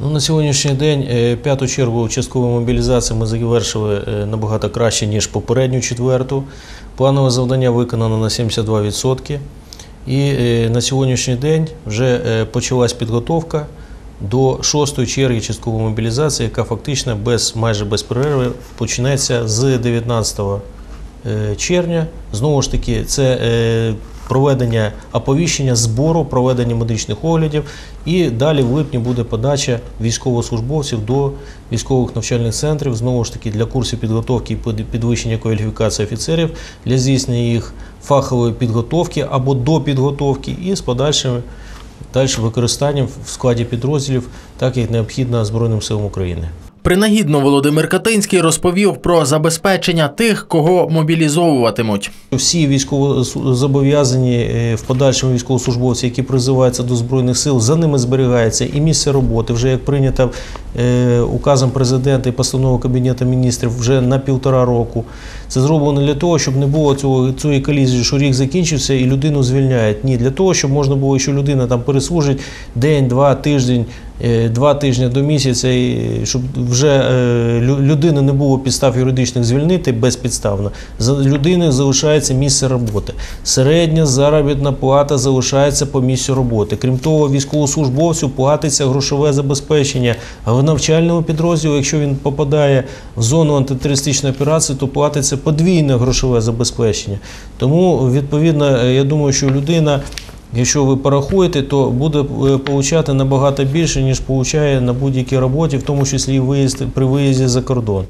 Ну, на сьогоднішній день е, п'яту чергу часткової мобілізації ми завершили е, набагато краще, ніж попередню четверту. Планове завдання виконано на 72%. І е, на сьогоднішній день вже почалась підготовка до шостої черги часткової мобілізації, яка фактично без, майже без перерви почнеться з 19 е, червня. Знову ж таки, це проведення оповіщення, збору, проведення медичних оглядів. І далі в липні буде подача військовослужбовців до військових навчальних центрів, знову ж таки, для курсів підготовки і підвищення кваліфікації офіцерів, для здійснення їх фахової підготовки або до підготовки і з подальшим далі використанням в складі підрозділів, так як необхідно Збройним силам України. Принагідно Володимир Катинський розповів про забезпечення тих, кого мобілізовуватимуть. Всі військовозобов'язані е, в подальшому військовослужбовці, які призиваються до збройних сил, за ними зберігається і місце роботи. Вже як прийнято е, указом президента і постановою кабінету міністрів вже на півтора року. Це зроблено для того, щоб не було цього цієї колізії, що рік закінчився і людину звільняють. Ні, для того, щоб можна було, що людина там переслужить день, два, тиждень. е, Два тижні до місяця, і щоб вже е, людини не було підстав юридичних звільнити безпідставно. За людиною залишається місце роботи. Середня заробітна плата залишається по місцю роботи. Крім того, військовослужбовцю платиться грошове забезпечення. В навчальному підрозділу, якщо він попадає в зону антитерористичної операції, то платиться подвійне грошове забезпечення. Тому, відповідно, я думаю, що людина. Якщо ви порахуєте, то буде е, получати набагато більше, ніж получає на будь-якій роботі, в тому числі і виїзд при виїзді за кордон.